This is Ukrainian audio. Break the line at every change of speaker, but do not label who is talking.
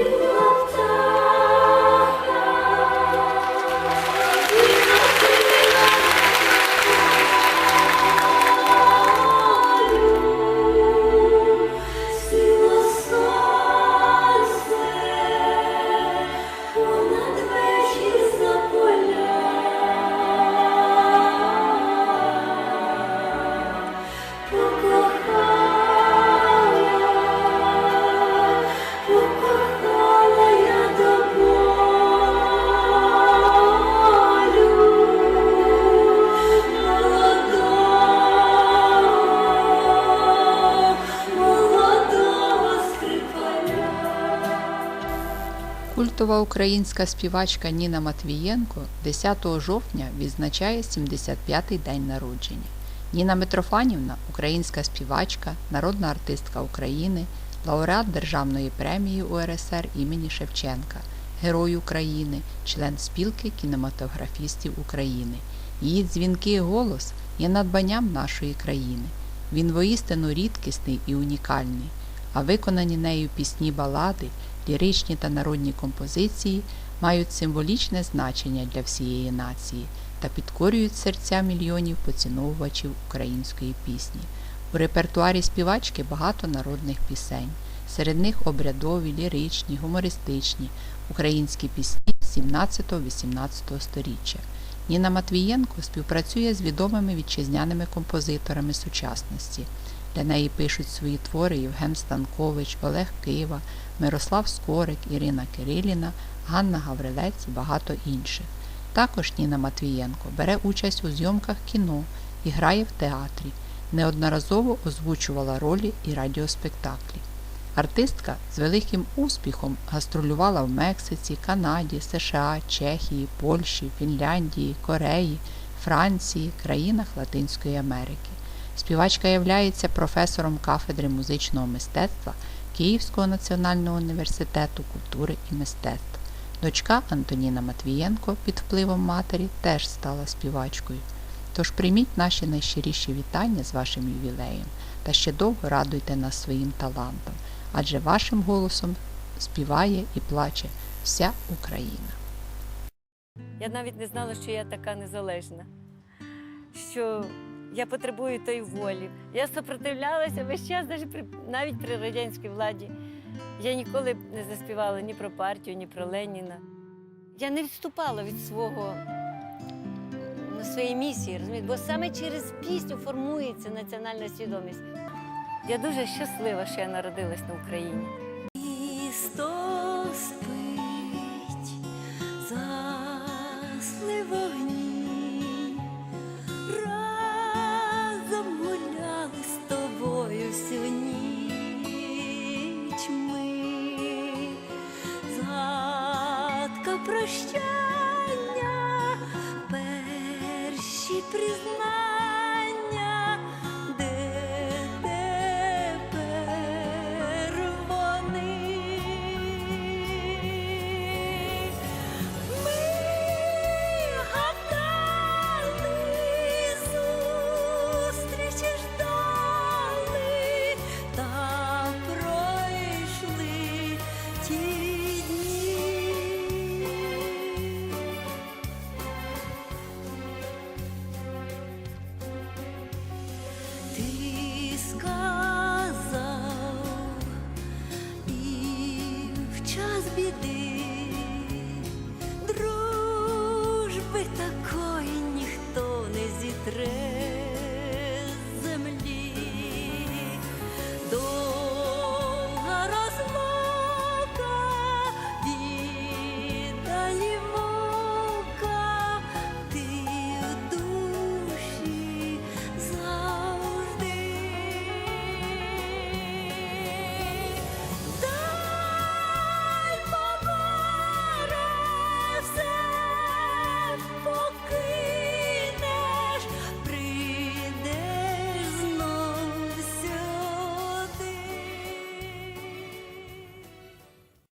you.
Культова українська співачка Ніна Матвієнко 10 жовтня відзначає 75-й день народження. Ніна Митрофанівна українська співачка, народна артистка України, лауреат Державної премії УРСР імені Шевченка, Герой України, член спілки кінематографістів України. Її дзвінкий голос є надбанням нашої країни. Він воістину рідкісний і унікальний, а виконані нею пісні балади, ліричні та народні композиції мають символічне значення для всієї нації та підкорюють серця мільйонів поціновувачів української пісні. У репертуарі співачки багато народних пісень. Серед них обрядові, ліричні, гумористичні, українські пісні 17-18 століття. Ніна Матвієнко співпрацює з відомими вітчизняними композиторами сучасності. Для неї пишуть свої твори Євген Станкович, Олег Кива, Мирослав Скорик, Ірина Кириліна, Ганна Гаврилець і багато інших. Також Ніна Матвієнко бере участь у зйомках кіно і грає в театрі, неодноразово озвучувала ролі і радіоспектаклі. Артистка з великим успіхом гастролювала в Мексиці, Канаді, США, Чехії, Польщі, Фінляндії, Кореї, Франції, країнах Латинської Америки. Співачка являється професором кафедри музичного мистецтва Київського національного університету культури і мистецтв. Дочка Антоніна Матвієнко під впливом матері теж стала співачкою. Тож прийміть наші найщиріші вітання з вашим ювілеєм та ще довго радуйте нас своїм талантом, адже вашим голосом співає і плаче вся Україна.
Я навіть не знала, що я така незалежна, що я потребую тої волі. Я сопротивлялася весь час, навіть при, навіть при радянській владі. Я ніколи не заспівала ні про партію, ні про Леніна. Я не відступала від свого ну, своєї місії, розумієте? бо саме через пісню формується національна свідомість. Я дуже щаслива, що я народилась на Україні.
Місто прощання, перші признання, the